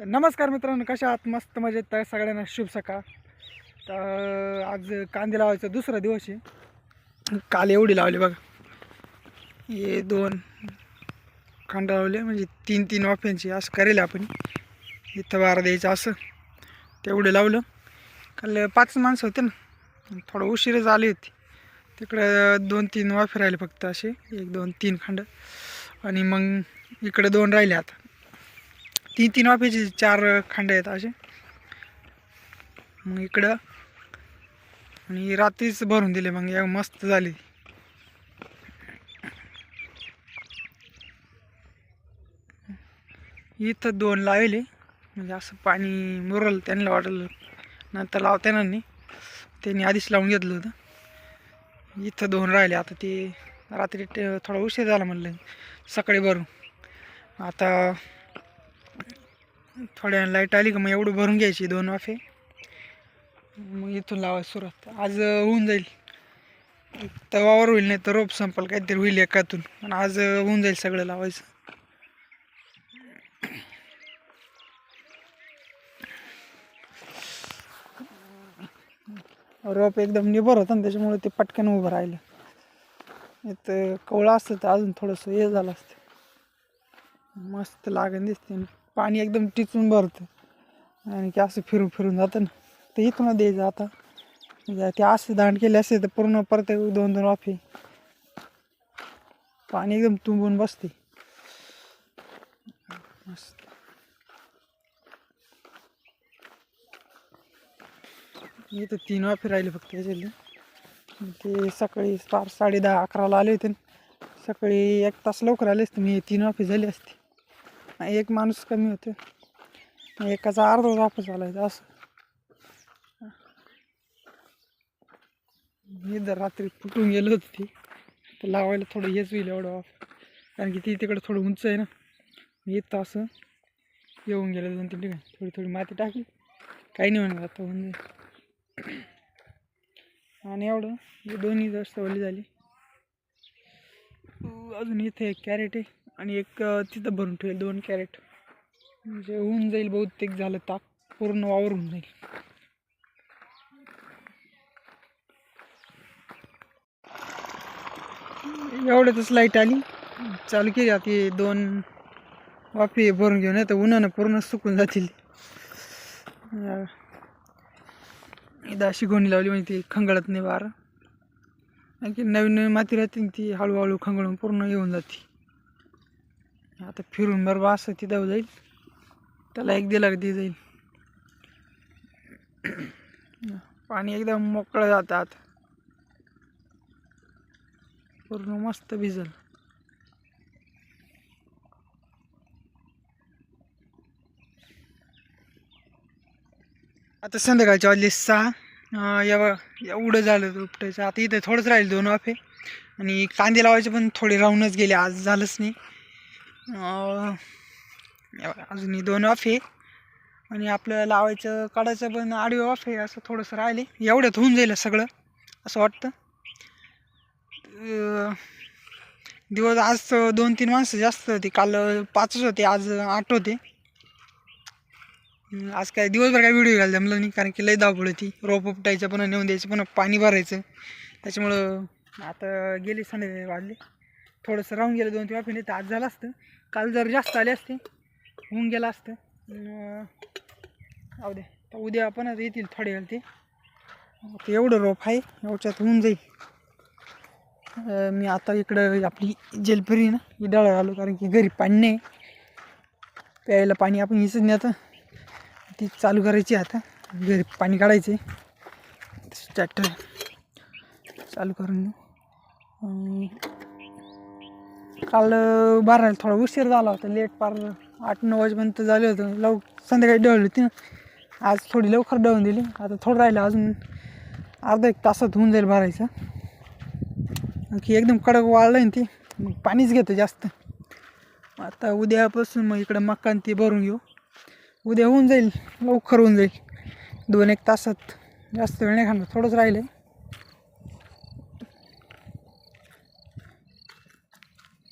तर नमस्कार मित्रांनो कशा आहात? मस्त मजेत तर सगळ्यांना शुभ सकाळ. तर आज कांदे लावायचा दुसरा दिवस आहे. काल एवढी लावली बघा. हे दोन कांदा लावले म्हणजे तीन तीन वाफ्यांची असं करेल आपण. इथं बारा द्यायचं असं. तेवढं लावलं. काल पाच माणसं होते ना. थोडं उशीरच आली होती. तिकडं दोन तीन वाफे राहिले फक्त असे. एक दोन तीन खंड आणि मग इकडे दोन राहिले आता. तीन तीन वाफेचे चार खांडे आहेत असे. मग इकडं आणि रात्रीच भरून दिले मग या मस्त झाली. इथं दोन लावले म्हणजे असं पाणी मुरल त्यांना वाटलं नंतर लावता येणार नाही. त्यांनी आधीच लावून घेतलं होतं. इथं दोन राहिले आता ते रात्री थोडा उशीर झाला म्हणलं सकाळी भरून. आता थोड्या लाइट आली का मग एवढं भरून घ्यायची दोन वाफे. मग इथून लावायची सुरुवात. आज होऊन जाईल. तवावर होईल नाही तर रोप संपल काहीतरी होईल एकातून. पण आज होऊन जाईल सगळं लावायचं. रोप एकदम निबर होतं ना त्याच्यामुळे ते पटकन उभं राहिलं. इथं कवळं असतं तर अजून थोडंसं हे झालं असतं. मस्त लागण दिसते. ना पाणी एकदम टिचून भरतं. आणि की असं फिरून फिरून जातं ना. ते इथून द्यायचं आता. म्हणजे ते असं दांड केले असते तर पूर्ण परत दोन दोन वाफे पाणी एकदम तुंबून बसते. मस्त. इथं तीन वाफे राहिले फक्त त्याच्यातले ते सकाळी चार साडे दहा अकराला आले होते ना. सकाळी एक तास लवकर आले असते. मी तीन वाफे झाले असते. एक माणूस कमी होते एकाचा अर्धा वापस चालायचा असं मी जर रात्री फुटून गेलो होतं ती. तर लावायला थोडं हेच होईल एवढं वाफ कारण की ती तिकडं थोडं उंच आहे ना. मी येतं असं येऊन गेलं दोन तीन ठिकाणी. थोडी थोडी माती टाकली. काही नाही म्हणणार आता होऊन जाईल. आणि एवढं दोन्ही जास्त ओली झाली. अजून इथे एक कॅरेट आहे. आणि एक तिथं भरून ठेवेल दोन कॅरेट. म्हणजे होऊन जाईल बहुतेक झालं ताक. पूर्ण वावर होऊन जाईल. एवढ्यातच लाइट आली. चालू केली आता दोन वाफे भरून घेऊन येतं उन्हानं पूर्ण सुकून जातील. एकदा अशी गोणी लावली म्हणजे ती खंगळत नाही वारा. आणखी नवीन नवीन माती राहते ती हळूहळू खंगळून पूर्ण येऊन जाते आता फिरून बरोबर असं तिथं जाईल. त्याला एक दिला की ती जाईल. पाणी एकदम मोकळं जातात आता. पूर्ण मस्त भिजल. आता संध्याकाळचे वाजले सहा. एवढं एवढं झालं उपटायचं. आता इथं थोडंच राहील दोन वाफे. आणि कांदे लावायचे पण थोडे राहूनच गेले. आज झालंच नाही. अजून ही दोन वाफे आणि आपलं लावायचं काढायचं पण आडवे वाफे असं थोडंसं राहिले. एवढ्यात होऊन जाईल सगळं असं वाटतं. दिवस आज दोन तीन माणसं जास्त होती. काल पाचच होते आज आठ होते. आज काय दिवसभर काय व्हिडिओ घ्यायला जमलं नाही कारण की लय धावपळ होती. रोप उपटायचं पुन्हा नेऊन द्यायचं पुन्हा पाणी भरायचं. त्याच्यामुळं आता गेली संध्याकाळी वाजले. थोडंसं राहून गेलं दोन तीन वेळा नाही तर आज झालं असतं. काल जर जास्त आले असते होऊन गेलं असतं. अं, जाऊ दे. तर उद्या पण आता येतील थोडे वेळ ते. एवढं रोप आहे एवढ्यात होऊन जाईल. मी आता इकडं आपली जेलपरी ना ही डळ आलो कारण की घरी पाणी नाही. प्यायला पाणी आपण हिच नाही आता. ती चालू करायची आता. घरी पाणी काढायचे ट्रॅक्टर चालू करून काल बारायला थोडं थोडा उशीर झाला होता लेट पार आठ नऊ वाजेपर्यंत झाले होतं. लव संध्याकाळी डळली होती ना आज थोडी लवकर डळून दिली. आता थोडं राहिलं अजून अर्धा एक तासात होऊन जाईल भरायचं. की एकदम कडक वाळलं आहे ना ते. मग पाणीच घेतं जास्त. आता उद्यापासून मग इकडं मक्का ते भरून घेऊ. उद्या होऊन जाईल लवकर होऊन जाईल. दोन एक तासात जास्त वेळ नाही खाणार थोडंच राहिलं आहे